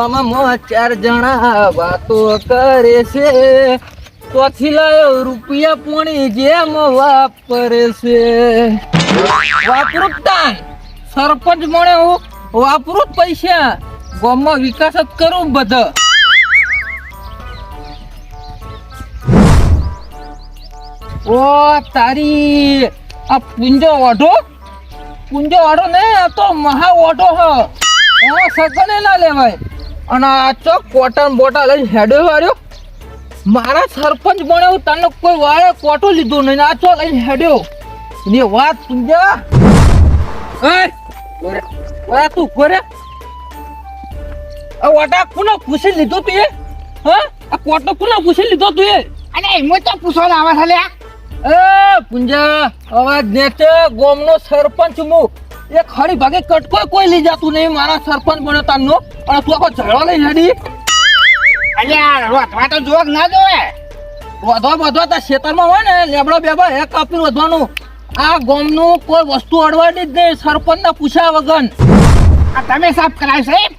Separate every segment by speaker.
Speaker 1: ગામમાં ચાર જણા વાતો કરે છે. ચોથી લાયો રૂપિયા પોણી જેમ વાપરે છે વાપરું સરપંચ મળે હું વાપરું પૈસા. ગામમાં વિકાસ જ કરું બધા. ઓ તારી આ પુંજો ઓઢો? પુંજો ઓઢો ને આ તો મહા ઓઢો હ. સગને ના લેવાય. અને આ ચો કોટન બોટા લઈને હેડો વાળ્યો મારા સરપંચ બન્યો તને કોઈ વાળે કોટો લીધો નહીં. આ ચો લઈને હેડ્યો. ની વાત પુંજા એ તું કોરે આ વાટા કોનો પૂછી લીધો તું એ? હા? આ કોટો કોનો પૂછી લીધો તું એ?
Speaker 2: અને એમાં તો પૂછવાનો આવા લ્યા
Speaker 1: એ પુંજા અવાજ નેચે ગોમનો સરપંચ મુ. એ ખરી ભાગે કટકો કોઈ લઈ જતું નહીં મારા સરપંચ બન્યો તારનો અને તું આખો ઝઘડો લઈ જડી
Speaker 2: અલ્યા રોતવા તો જોગ ના જોવે?
Speaker 1: વધવા વધવા તા ખેતરમાં હોય ને લેબડો બેબડો એક કાપી વધવાનું. આ ગોમનું કોઈ વસ્તુ અડવાની જ નહીં સરપંચના પૂછ્યા વગર.
Speaker 2: આ તમે સાફ કરાય સાહેબ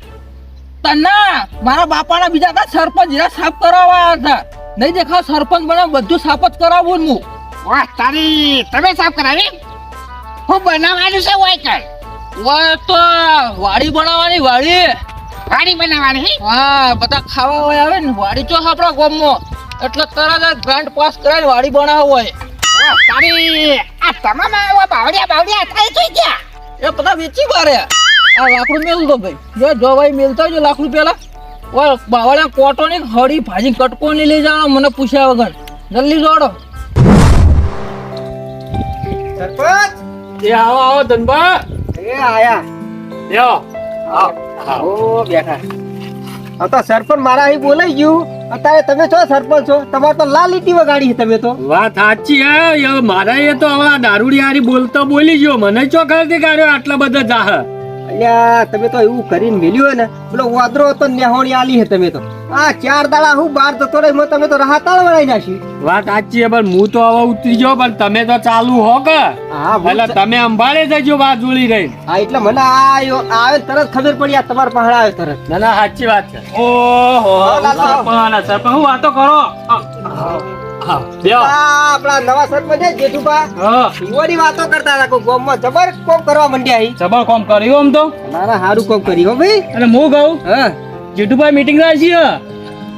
Speaker 1: તના મારા બાપાના બીજા હતા સરપંચ હીરા સાફ કરાવવા હતા. નહીં દેખાવ સરપંચ બને બધું સાફ જ કરાવવું હું.
Speaker 2: વાહ તારી તમે સાફ કરાવી હું બનાવવાનું છે હોય કર.
Speaker 1: ઓય તો વાડી બનાવવાની વાડી.
Speaker 2: વાડી બનાવવાની
Speaker 1: હા? બધા ખાવા હોય આવે ને વાડી તો આપણા ગામમાં. એટલે તરત જ ગ્રાન્ટ પાસ કરાવીને વાડી બનાવ હોય.
Speaker 2: તારી આ તમામ આવા બાવડિયા બાવડિયા થાય થઈ ગયા?
Speaker 1: એ બધા વેચી મારે. આ લાકડું મેલું તો ભાઈ. જો જો ભાઈ મેલતા હોય લાકડું પેલા. ઓય બાવળા કોટો ની હળી ભાજી કટકો ની લઈ જાણો મને પૂછ્યા વગર. જલ્દી જોડો
Speaker 2: સરપંચ!
Speaker 3: એ આવો આવો ધનબા
Speaker 2: એ આયા.
Speaker 3: લ્યો.
Speaker 2: આવો બેઠા. તો સરપંચ મારા અહીં બોલાઈ ગયું. અત્યારે તમે છો સરપંચ છો? તમારે તો લાલ લીટી વગાડી છે તમે તો.
Speaker 3: વાત સાચી હે. મારા એ તો હવે દારૂડી હારી બોલતો બોલી ગયો. મને ચો ગાડ્યો કાઢ્યો આટલા બધા જાહ
Speaker 2: અલ્યા તમે તો એવું કરીને મેલ્યું ને. પેલો વાદરો તો નેહોણી આલી હે તમે તો. આ ચાર દાડા હું બાર જતો રહી મેં તમે તો રાહતાળ વળાઈ નાખી
Speaker 3: વાત સાચી હે પણ હું તો હવે ઉતરી ગયો પણ તમે તો ચાલુ હો કે?
Speaker 2: હા ભલે
Speaker 3: એટલે તમે અંબાડે જજો જોડી રહી
Speaker 2: હા એટલે મને આ આવે તરત ખબર પડી આ તમાર પહાડ આવે તરત.
Speaker 3: ના ના સાચી વાત છે. ઓહો. સરપંચ હું વાતો કરો. હા.
Speaker 2: આપણા નવા સરપંચ જેઠુભા.
Speaker 3: હા.
Speaker 2: વાતો કરતા હતા કોઈ ગામમાં જબર કોમ કરવા મંડ્યા અહીં
Speaker 3: કોમ કર્યું આમ તો?
Speaker 2: મારા હારું કોમ કરી હો ભાઈ.
Speaker 3: અને હું કહું?
Speaker 2: હા.
Speaker 3: જેઠુભાઈ મીટિંગ રાખી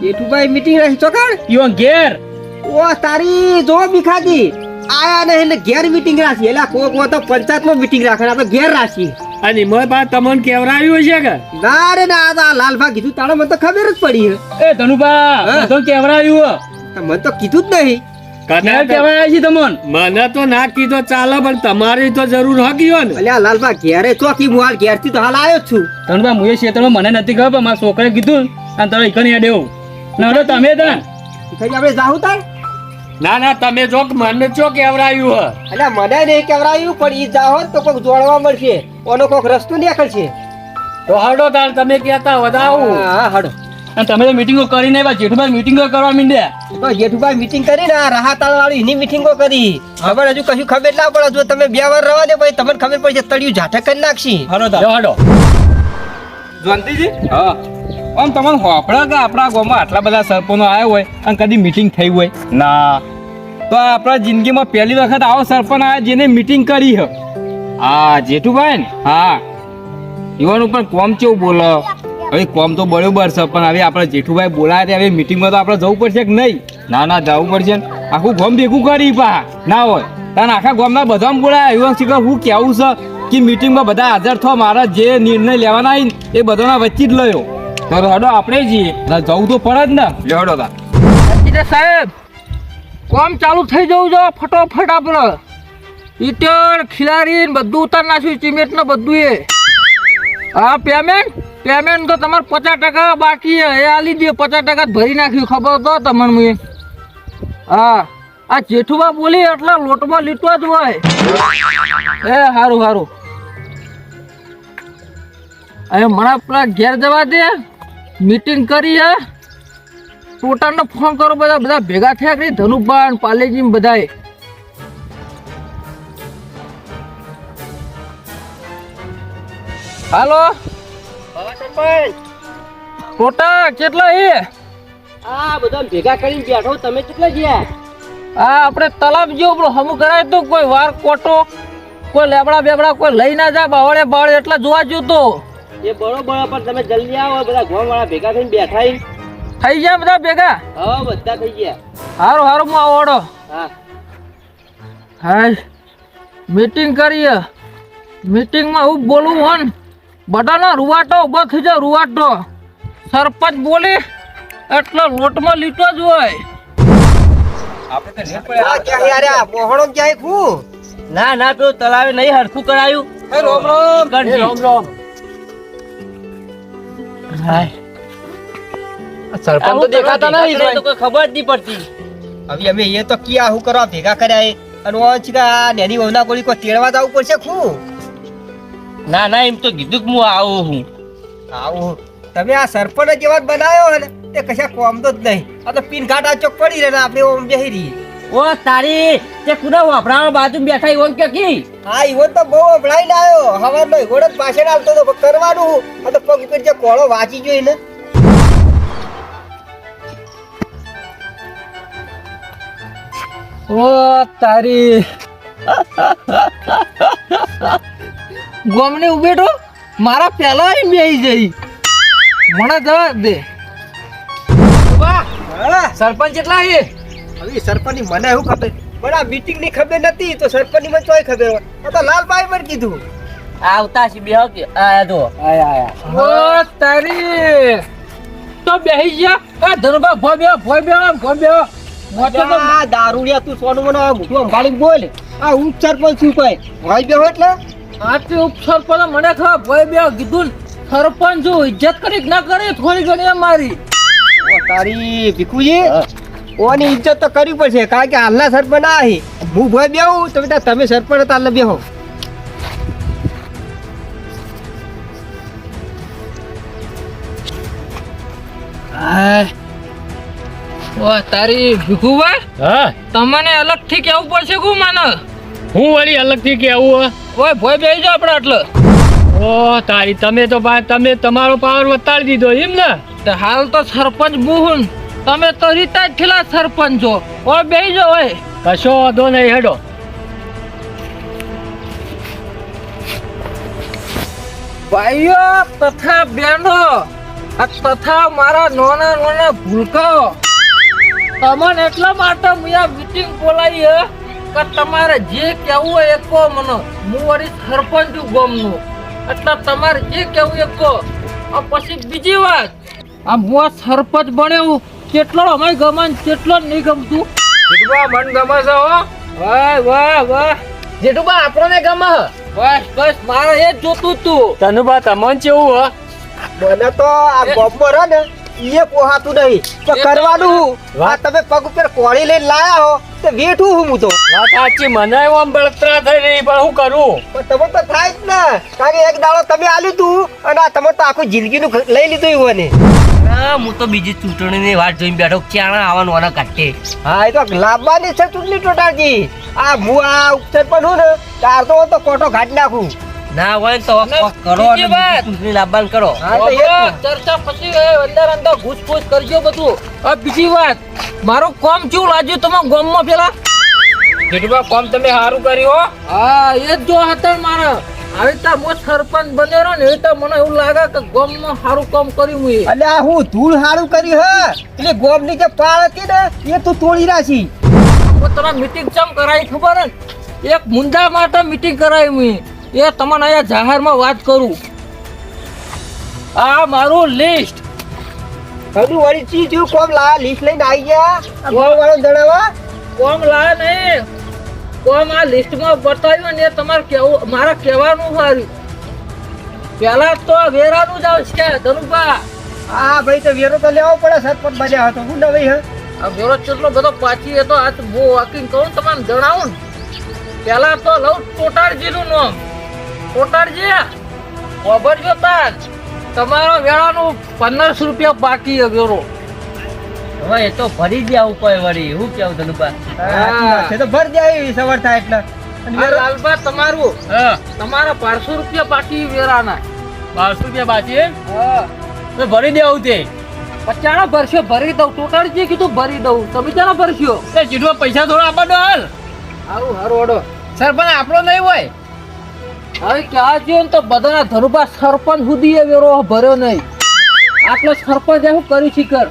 Speaker 2: જેઠુભાઈ મીટિંગ રહી ચોકડ.
Speaker 3: ઈવન ઘેર?
Speaker 2: ઓ તારી જો ભીખાજી. આયા ને એને ઘેર મીટિંગ રાખી. એટલે કોક વો તો પંચાયતમાં મીટિંગ રાખે ઘેર રાખી.
Speaker 3: અને એમાં બા તમને કેવરાયું છે કે?
Speaker 2: ના રે ના આ લાલભા કીધું તાણે મને તો ખબર જ પડી હે.
Speaker 3: એ ધનુભા. તો કેવરાયું
Speaker 2: તો મને તો કીધું જ નહીં.
Speaker 3: કને કેવાય છે તમોન. મને તો ના કીધો ચાલે પણ તમારી તો જરૂર હકીયો ને.
Speaker 2: અલ્યા લાલભા ઘેરે ચોકી હું હાલ? ઘેરથી તો હાલ આવ્યો જ છું.
Speaker 3: ધનુભા મુએ ક્ષેત્રમાં મને નથી ખબર પણ મારા છોકરાએ કીધું અને તારે એકની અડેવ ના તમે તા
Speaker 2: ભીખાજી આપણે જાહું તાર?
Speaker 3: ના ના તમે જો મને ચો કેવરાયું હ
Speaker 2: અલ્યા મને નહીં કહેવરાયું પણ ઈ જાહો તો કોક જોડવા મળશે. ઓનો કોક રસ્તો નીકળશે.
Speaker 3: તો હાડો તાર તમે કહેતા વધાવું
Speaker 2: હા હાડો.
Speaker 3: અને તમે તો મીટિંગો કરીને બા જેઠુભાઈ મીટિંગો કરવા માંડ્યા.
Speaker 2: તો જેઠુભાઈ મીટિંગ કરી ને આ રાહતાળ વાળી એની મીટિંગો કરી. ખબર હજુ કશું ખબર ના પડે જો તમે બે વાર રવા દે ભાઈ તમને ખબર પડશે તળિયું ઝાટક કરી નાખશી.
Speaker 3: હડો તાર હડો
Speaker 1: જવંતીજી? હા. આમ તમને હોપડા કે આપણા ગામમાં આટલા બધા સરપંચો આવ્યા હોય અને કદી મીટિંગ થઈ હોય? ના. તો આપણા જિંદગીમાં પહેલી વખત આવો સરપંચ આવ્યા જેને મીટિંગ કરી હા. જેઠુભાઈ ને? હા. યુવાનું પણ કોમ કેવું બોલો? હવે કોમ તો બરોબર છે, પણ હવે આપણે જેઠુભાઈ બોલાયા તે હવે મીટિંગમાં તો આપણે જવું પડશે કે નહીં? ના ના, જવું પડશે ને. આખું ગોમ ભેગું કરી પા ના હોય. તાન આખા ગોમના બધામાં બોલાયા. એવું શીખર હું કેવું છે કે મીટિંગમાં બધા હાજર થવા મારા જે નિર્ણય લેવાના આવીને એ બધાના વચ્ચે જ લયો. તો હડો, આપણે જઈએ. જવું તો પડે જ ને. લે, હડો તા સાહેબ, કોમ ચાલુ થઈ જવું જો ફટોફટ આપણે. ઈટર ખિલારી બધું ઉતાર નાખ્યું, સિમેન્ટ ને બધું હા, પેમેન્ટ? પેમેન્ટ તો તમારે પચાસ ટકા બાકી એ આલી દે પચાસ ટકા ભરી નાખ્યું, ખબર તો તમને મેં હા, આ જેઠુબા બોલી એટલે લોટમાં લીટવા જ હોય. એ સારું સારું હવે મારા પેલા ઘેર જવા દે. મીટિંગ કરી, હે. ટોટાને ફોન કરો, બધા બધા ભેગા થયા કરી ધનુભાઈ પાલેજી બધાએ. હાલો? કોટા કેટલા એ
Speaker 2: આ બધા ભેગા કરીને બેઠો તમે કેટલા ગયા?
Speaker 1: આ આપણે તલાબ જેવું પેલું હમું કરાય તો કોઈ વાર કોટો કોઈ લેબડા બેબડા કોઈ લઈ ના જાય બાવળે બાવળે એટલા જોવા જ્યું તો.
Speaker 2: એ બરોબર પણ તમે જલ્દી આવો બધા ગોમ વાળા ભેગા થઈને બેઠા
Speaker 1: થઈ ગયા બધા ભેગા?
Speaker 2: હા બધા થઈ ગયા.
Speaker 1: હારું હારું હું આવડો.
Speaker 2: હા.
Speaker 1: હાય. મીટિંગ કરીએ. મીટિંગમાં હું બોલું હન? બધાનો રૂવાટો ઊભો થઈ જાય રૂવાટો. સરપંચ બોલે એટલે લોટમાં લીટો જ હોય.
Speaker 2: ના ના પેલું તલાવે નહીં હરખું કરાયું.
Speaker 1: રોમ રોમ.
Speaker 2: કરજી.
Speaker 3: રોમ
Speaker 1: સરપંચ તો દેખાતા નહીં
Speaker 2: તો કોઈ ખબર જ નહીં પડતી. હવે અમે એ તો કિયા હું કરવા ભેગા કર્યા એ? અને ઓ ચીકા નેની વહુના ગોળી કોઈ તેડવા જવું પડશે ખું? ના ના એમ તો કીધું કે હું આવું હું. આવું તમે આ સરપંચ જેવા જ બનાવ્યો ને તે કશા કોમતો જ નહીં. આ તો પીન ઘાટ આ ચોક પડી રહે ને આપણે ઓમ બેહી રહીએ.
Speaker 4: ઓ તારી તે કુડા વાપરામાં બાજુ બેઠા ઈવન કે કી?
Speaker 2: હા ઈવન તો બહુ અભળાઈને આવ્યો હવારનો ઈવન જ પાછળ આવતો તો કરવાનું. આ તો પગ પર જે કોળો વાંચી જોઈ ને.
Speaker 1: ઓ તારી. ગોમની ઉભેટો મારા પેલા આઈને બેહી જઈ. મને જવા દે. સરપંચ એટલા એ
Speaker 2: હવે સરપંચની મને એવું ખબર? પણ આ મીટિંગની ખબર નથી તો સરપંચની મને ચોય ખબર હોય. આ તો લાલભાઈ પણ કીધું.
Speaker 4: આવતા છે બે કે આયા જો. આયા આયા.
Speaker 1: ઓ તારી. તો બેહી ગયા. આ ધનુભા ભોય બે ભોય બે ભોય બે
Speaker 2: આ દારૂડિયા તું સોનું મને આ મોઢું અંગાડી બોલ. આ હું સરપંચ છું કોઈ ભાઈ બેહો એટલે?
Speaker 1: આથી પર મને ખબર ભાઈ બે કીધું સરપંચ જો ઇજ્જત કરી ના કરી થોડી ઘણી એ મારી.
Speaker 2: ઓ તારી ભીખુજી ઓની ઇજ્જત તો કરવી પડશે કારણ કે હાલના સરપંચ આ હી. હું ભાઈ બેહું તમે તાર તમે સરપંચ હતા એટલે બેહો
Speaker 1: ઓ તારી ભીખુભાઈ
Speaker 3: હા.
Speaker 1: તમને અલગથી કેવું પડશે કુ માને
Speaker 3: હું વળી અલગથી કેવું
Speaker 1: ઓય ભોય બેહી જાવ આપણે એટલે
Speaker 3: ઓ તારી તમે તો ભાઈ તમે તમારો પાવર વતાડી દીધો એમ ને?
Speaker 1: તે હાલ તો સરપંચ બુહુન તમે તો રીતા જ થયેલા સરપંચ. છો ઓ બેહી જાવ ઓય.
Speaker 3: કશો વાંધો નહીં હેડો.
Speaker 1: ભાઈઓ તથા બહેનો આ તથા મારા નાના નાના ભૂલકાઓ. તમને એટલા માટે મેં આ મીટિંગ બોલાવી હે? કે તમારે જે કહેવું હોય એ કહો મને. હું વળી સરપંચ છું ગામનું. એટલે તમારે જે કહેવું એ કહો. આ પછી બીજી વાત. આ હું આ સરપંચ બન્યો કેટલો અમારી ગમન કેટલો નહીં ગમતું. જેટુબા મન ગમે છે હો. વાહ વાહ વાહ.
Speaker 4: જેટુબા આપણને ગમે હ.
Speaker 1: બસ બસ મારે એ જ જોતું તું.
Speaker 3: તનુબા તમને કેવું હ?
Speaker 2: મને તો આ ગોબર હે ને. એ પોહાતું નહીં. તો કરવાનું આ તમે પગ ઉપર કોળી લઈને લાયા હો તે વેઠું હું તો.
Speaker 3: વાત સાચી મને આમ બળતરા થઈ રહી પણ હું કરું?
Speaker 2: પણ તમે તો થાય જ ને. કારણ કે એક દાડો તમે આલ્યું તું અને આ તમે તો આખું જિંદગીનું લઈ લીધું એવું ને
Speaker 4: હા તો બીજી ચૂંટણીની વાત જોઈને બેઠો ક્યાં આવવાનું આના કાઢે
Speaker 2: હા એ તો લાવવાની છે ચૂંટણી ટોટાજી આ હું આ ઉપસર પણ હું ને તાર તો કોટો ઘાટ નાખું.
Speaker 4: ના હોય તો કરો અને ચૂંટણી કરો.
Speaker 2: હા.
Speaker 1: ચર્ચા પછી અંદર અંદર ઘૂસપૂસ કરજો બધું. હવે બીજી વાત. મારું કોમ કેવું લાગ્યું તમારા ગામમાં પેલા? જેટલું કોમ તમે સારું કર્યું હો. હા એ જ જો હતા મારા. હું સરપંચ બનેલો ને એ તો મને એવું લાગે કે ગામમાં સારું કામ કર્યું હું એ.
Speaker 2: એટલે આ હું ધૂળ સારું કર્યું હે? એટલે ગોમની જે પાળ હતી ને એ તું તોડી રાખી
Speaker 1: હું તમે મીટિંગ ચમ કરાવી ખબર ને? એક મુદ્દા માટે મીટિંગ કરાવી મેં એ તમને અહીંયા જાહેરમાં વાત કરું. આ મારું લિસ્ટ
Speaker 2: હજુ વળી ચી થયું? કોમ લા લિસ્ટ લઈને આવી ગયા? ગોળ વાળો જણાવા.
Speaker 1: કોમ લા નહીં. કોમ આ લિસ્ટમાં બતાવ્યું ને તમારે કેવું મારે કહેવાનું મારું પહેલા તો વેરાનું જ આવશે ધનુભા.
Speaker 2: હા ભાઈ તો વેરો તો લેવો પડે સરપંચ બન્યા હતો હું નવી હે?
Speaker 1: આ વેરો કેટલો બધો પાછી હતો તો આ બહુ વોકિંગ કહું તમને જણાવું ને. પહેલા તો લઉં ટોટાળજીનું નામ. ટોટાળજી ઓભરજો તાજ તમારો વેળાનું પંદરસો રૂપિયા બાકી અગરો
Speaker 4: હવે એ તો ભરી ગયા આવું કોઈ વળી. હું કેવું
Speaker 2: તને બા? એ તો ભર દે આવી સવાર થાય એટલે.
Speaker 1: લાલબા તમારું?
Speaker 3: હા.
Speaker 1: તમારા બારસો રૂપિયા બાકી વેરાના.
Speaker 3: બારસો રૂપિયા બાકી
Speaker 5: તો ભરી દેવું તે.
Speaker 1: પચાણા ભરશો ભરી દઉં. ટોટલ જે કીધું ભરી દઉં. તમે ચાણા ભરશો?
Speaker 5: એ ચીઠમાં પૈસા થોડા આપવાનો હાલ.
Speaker 1: સારું સારું ઓડો
Speaker 5: પણ આપણો નહીં હોય.
Speaker 1: હવે ક્યાં જ્યો તો બધાના ધરુબા સરપંચ સુધી એ વેરો ભર્યો નહીં. આટલો સરપંચ એવું કર્યું શિખર?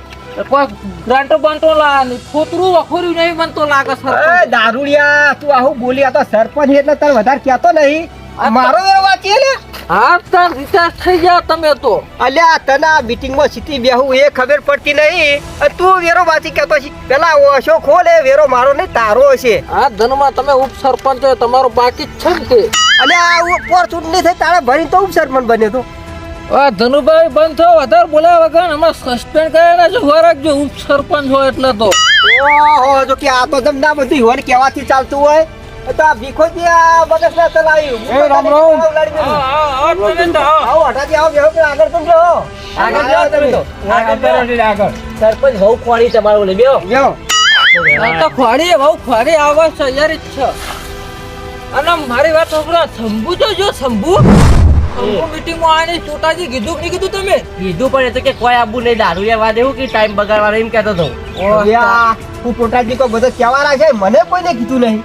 Speaker 1: કર ગ્રાન્ટો બાંટો લા નહીં. છોતરું વખોર્યું નહીં મને તો લાગે સરપંચ.
Speaker 2: દારૂડિયા તું આવું બોલી આ તો સરપંચ એટલે તને વધારે કહેતો નહીં. મારો વેરો વાંચીએ લે
Speaker 1: હા તાર રિચાર્જ થઈ ગયા તમે તો.
Speaker 2: અલ્યા તને આ મીટિંગમાં સીટી બેહું એ ખબર પડતી નહીં. તું વેરો વાંચી કહેતો છે પેલા ઓશો ખોલે વેરો મારો નહીં તારો છે
Speaker 1: આ ધનમાં તમે ઉપસરપંચ તમારો બાકી જ છે ને તે.
Speaker 2: અલ્યા આ ઉપર ચૂંટણી થઈ તારે ભરી તો ઉપસરપંચ બને તો.
Speaker 1: આ ધનુભાઈ બંધ થયો વધારે બોલ્યા વગર અમે સસ્પેન્ડ કરેલા છે ઊભા રાખજો ઉપસરપંચ હોય એટલે તો.
Speaker 2: ઓહો જો કે આ તો તમને બધું હોન કહેવાથી ચાલતું હોય. તો આ ભીખોજી આ મગજ ના ચલાવ્યું.
Speaker 6: એ રામ રામ.
Speaker 2: આવો હટાથી આવો બેહો પેલા આગળ તો જો આગળ જાઓ તમે તો.
Speaker 4: સરપંચ બહુ ખોડી તમારું લે બેહો.
Speaker 1: તો ખોડી બહુ ખોડી આવા છે યાર જ છે. અને મારી વાત છોકરા શંભુ જો જો શંભુ. શંભુ મીટિંગમાં આવીને ચોટાજી કીધું કે કીધું તમે?
Speaker 4: કીધું પણ એ તો કે કે
Speaker 2: કહેવા રાખે મને કોઈને કીધું નહીં.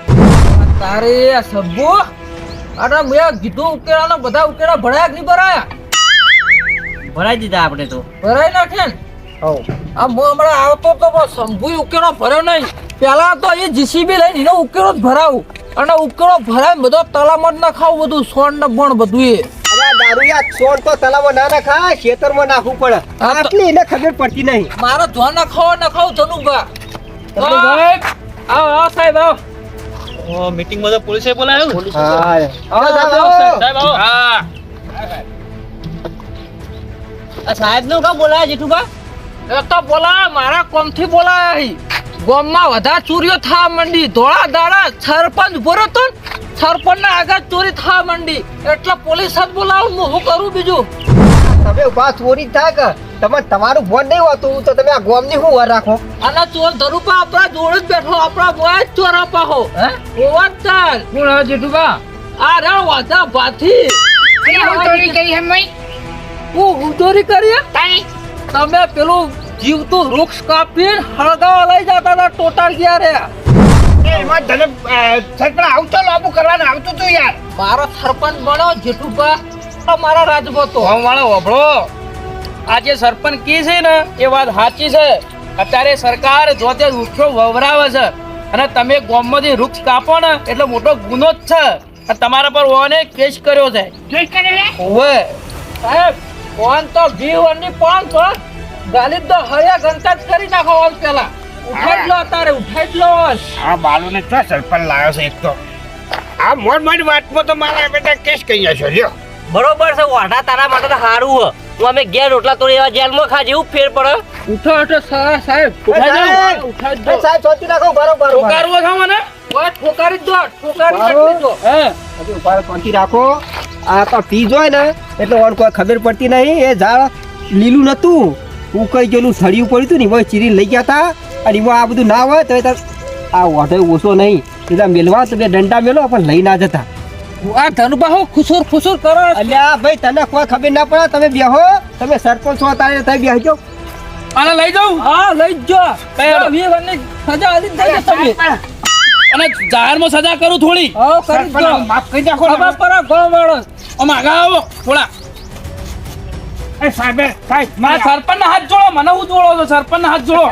Speaker 1: તારે આ શંભુ અરે મેં કીધું ઉકેલાના બધા ઉકેલા ભરાયા નહીં ભરાયા?
Speaker 4: ભરાઈ દીધા આપણે તો.
Speaker 1: ભરાઈ નાખે ને?
Speaker 2: હો
Speaker 1: આ હું હમણાં આવતો તો બસ શંભુ ઉકેલો ભર્યો નહીં. પેલા તો એ જીસીબી લઈને એનો ઉકેલો જ ભરાવું. અને ઉકેલો ભરાય બધો તલામાં જ ખાવ બધું સોન ને બણ બધું એ.
Speaker 2: દારૂયા સોન તો તલાવમાં ના નખાય ખેતરમાં નાખવું પડે. આટલી એને ખબર પડતી નહીં.
Speaker 1: મારો ધોન નખાવો નખાવ ધનુભા.
Speaker 6: સાહેબ
Speaker 1: આવો આવો સાહેબ આવો.
Speaker 5: મીટિંગમાં તો પોલીસે બોલાવ્યું
Speaker 2: હા આવો, આવો, આવો.
Speaker 5: સાહેબ આવો. હા.
Speaker 4: આ સાહેબનું કામ બોલાયા જેઠુબા
Speaker 1: એ તો બોલા મારા કોમથી બોલાયા હી. ગામમાં વધારે ચોરીઓ થવા મંડી. ધોળા દાડા સરપંચ ભરો તો સરપંચ ના આગળ ચોરી થવા મંડી. એટલે પોલીસ જ બોલાવું હું શું કરું બીજું.
Speaker 2: તમે ઊભા ચોરી થાય કે તમે તમારું ફોન નહીં હોતું તો તમે આ ગોમની શું વાર રાખો?
Speaker 1: અને ચોર ધરુપા આપણા જોડે જ બેઠો આપણા બોય જ ચોર પાહો હે. ઓવા ચાલ.
Speaker 6: કોણ હવે જેઠુબા
Speaker 1: આ રે વાતા ભાથી.
Speaker 3: ચોરી કરી હમ
Speaker 1: હું હું ચોરી કરી તમે પેલું જીવતું વૃક્ષ કાપીને હળગાવા લઈ જતા હતા ટોટાલ ગયા રે
Speaker 3: એમાં તને સરપંચ આવતો લાંબુ કરવાનું આવતું તું યાર.
Speaker 1: મારો સરપંચ બનો જેઠુભા તો મારા રાજમાં તો.
Speaker 6: વાળો હોભળો. આ જે સરપંચ કી છે ને એ વાત સાચી છે. અત્યારે સરકાર જો તે વૃક્ષો વવરાવે છે. અને તમે ગોમમાંથી વૃક્ષ કાપો ને એટલે મોટો ગુનો જ છે. તમારા પર ઓને કેસ કર્યો છે. ઓવે
Speaker 1: સાહેબ ઓન તો જીવ અને પણ પણ ગાલી તો હળિયા ઘંટા જ કરી નાખો ઓન પેલા. ઉઠાઈ લો તારે ઉઠાઈ લો
Speaker 3: આ બાલુ ને તો સરપંચ લાવ્યો છે એક તો? આ મોડ મોડ વાતમાં તો મારા બેટા કેસ કહી જશો લ્યો.
Speaker 4: બરોબર છે વાઢા તારા માટે તો સારું હ હું અમે ઘેર રોટલા તોડી એવા જેલમાં ખાજે એવું ફેર પડે.
Speaker 1: ઉઠો ઉઠો સા- સાહેબ.
Speaker 2: ઉઠા જાવ
Speaker 1: સાહેબ, ઉઠાઈ જ
Speaker 2: એ
Speaker 1: દો
Speaker 2: સાહેબ સોચી નાખો બરોબર
Speaker 6: ટોકારવો છો મને?
Speaker 1: ઓય, ઠોકારી દો ઠોકારી? દો.
Speaker 6: હે?
Speaker 2: ઊભા શાંતિ રાખો. આ તો પી જોય ને એટલે ઓન કોઈ ખબર પડતી નહીં. એ ઝાડ લીલું નતું. ઉકાઈ ગયેલું સળિયું પડ્યું હતું ને એમાં ચીરી લઈ ગયા હતા અને એમાં આ બધું ના હોય તો આ વાંધો ઓછો નહીં. એટલે મેલવા તો બે દંડા મેલો પણ લઈ ના જતા.
Speaker 1: આ ધનુભા હું ખુસુર ખુસુર કરો.
Speaker 2: અલ્યા ભાઈ તને કોઈ ખબર ના પડે તમે બેહો તમે સરપંચ છો તારે થઈ બેહજો
Speaker 6: આને લઈ જાઉં?
Speaker 1: હા લઈ જો
Speaker 6: કયા?
Speaker 1: વીસ સજા આલી થઈ જશે તમે.
Speaker 6: અને જાહેરમાં સજા કરું થોડી.
Speaker 1: હા કરી દો.
Speaker 3: માફ કરી નાખો
Speaker 1: બાબા
Speaker 3: પર
Speaker 1: પડે ગો માણસ.
Speaker 6: આમ આગળ આવો થોડા.
Speaker 3: એ સાહેબ સાહેબ
Speaker 6: આ સરપંચ ના હાથ જોડો મને હું જોડો છો? સરપંચ ના હાથ જોડો.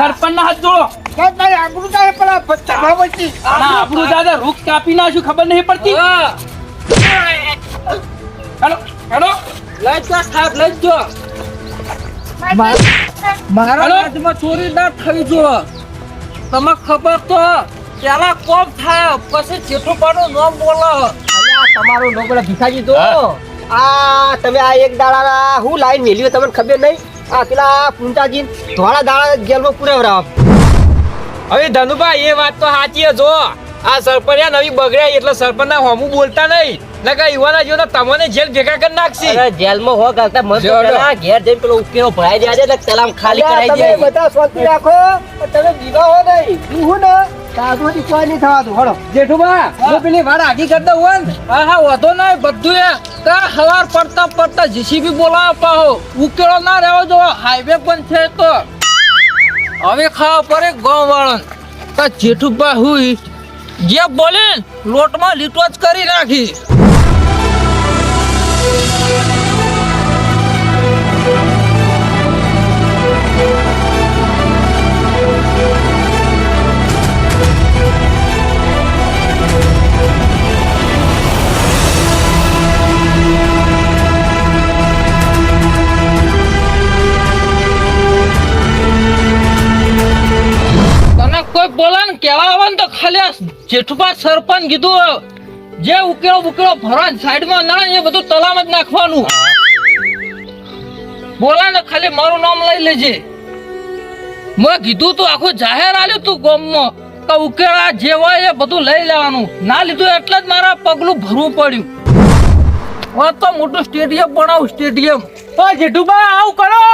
Speaker 6: સરપંચ. ના હાથ જોડો.
Speaker 3: સાહેબ તારી આબરૂ તારે પેલા પથ્થરમાં વચ્ચી.
Speaker 6: ના દાદા વૃક્ષ કાપી નાખ્યું ખબર નહીં પડતી? Hello hello.
Speaker 1: લઈ જ સાહેબ લઈ જો મારા
Speaker 6: હલો?
Speaker 1: ચોરી ના થઈ જો તમે ખબર તો પેલા કોમ થાય પછી જેઠું પાડું ન બોલો.
Speaker 2: અલ્યા તમારું નોકરા ભીખાજી તો. આ તમે આ એક દાડા હું લાઈન મેલ્યું તમને ખબર નહીં? આ પેલા પૂંટાજી ધોળા દાડા જેલમાં પૂરેવરાવ.
Speaker 6: હવે ધનુભાઈ એ વાત તો સાચી છે જો. આ સરપંચ નવી બગડ્યા એટલે સરપંચ ના હોમું બોલતા નહીં. નકા યુવાના તમને જેલ ભેગા કરી નાખશી.
Speaker 4: અરે જેલમાં હો કરતા મસ્ત
Speaker 6: જો, જો.
Speaker 4: પેલા ઘેર જઈને પેલો ઉકેલો ભરાઈ દેજે ને તલામ ખાલી
Speaker 2: અલ્યા,
Speaker 4: કરાઈ
Speaker 2: તમે બધા શાંતિ રાખો તમે બીવા હો નહીં. બીવું ને તાગમાંથી કોઈ નહીં થવાતું. હળો.
Speaker 6: જેઠુબા હું. પેલી વાડ આગી કરી દઉં હોય
Speaker 1: હા હા વધો નહીં બધું એ. કા હવાર પડતા પડતા જીસીબી બોલાવા પાહો. ઉકેળો ના રહેવો જો હાઈવે પણ છે તો. હવે ખાવા પડે ગામ વાળા તા જેઠુબા હુઈ જે બોલે લોટમાં લીટો જ કરી નાખી. જેઠુબા સરપંચ કીધું જે ઉકેલો ઉકેલો ભરવાન સાઈડમાં ના એ બધું તલામ જ નાખવાનું. બોલા ને ખાલી મારું નામ લઈ લેજે. મેં કીધું તું આખું જાહેર આલ્યું તું ગોમમાં કે ઉકેળા જે હોય એ બધું લઈ લેવાનું. ના લીધું એટલે જ મારા પગલું ભરવું પડ્યું. હવે તો મોટું સ્ટેડિયમ બનાવું સ્ટેડિયમ.
Speaker 6: તો જેઠુબા આવું કરો.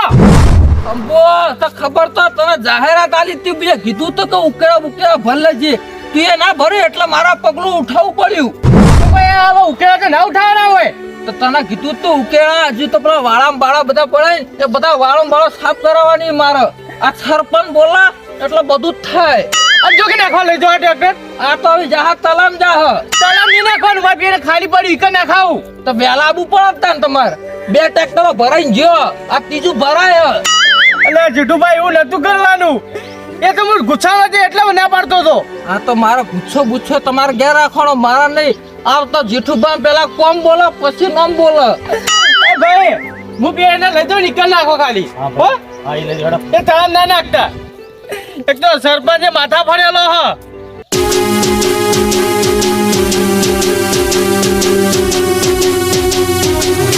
Speaker 1: અંબો તો ખબર તો તને જાહેરાત આલી તી બીજે કીધું તો કે ઉકેળા ઉકેળા ભર લેજે. તું એ ના ભર્યું એટલે મારા પગલું ઉઠાવવું પડ્યું.
Speaker 6: હવે ઉકેલા તો ના ઉઠાવવાના હોય.
Speaker 1: તો તને કીધું તો ઉકેળા હજુ તો પેલા વાળામ બાળા બધા પડે એ બધા વાળામ બાળા સાફ કરાવવાની મારે. આ સરપંચ બોલા એટલે બધું થાય.
Speaker 6: આ કે નાખવા લઈ જવા ટ્રેક્ટર?
Speaker 1: આ તો હવે જહાજ તલામ જાહ.
Speaker 6: તલામની નાખવાનું ભાઈ પેલે ખાલી પડી ઈકર ના ખાવું
Speaker 1: તો આબુ પડતા ને તમારે. બે ટ્રેક્ટરો ભરાઈને ગયો આ ત્રીજું ભરાય.
Speaker 6: એટલે જીઠુભાઈ એવું નતું કરવાનું. એ તો હું ગુસ્સામાં છે એટલે ના પાડતો હતો.
Speaker 1: આ તો મારો ગુચ્છો ગુચ્છો તમારે ઘેર રાખવાનો મારા નહીં. આવતો જેઠુબા પેલા કોમ બોલો પછી નામ બોલો.
Speaker 6: એ ભાઈ હું બે એને લઈ જાઉં નીકળ નાખો ખાલી. હો એ તળાવ ના નાખતા. એક તો સરપંચે માથા ફરેલો હ.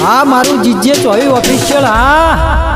Speaker 7: હા મારું જીજે ચોવી ઓફિશિયલ હા.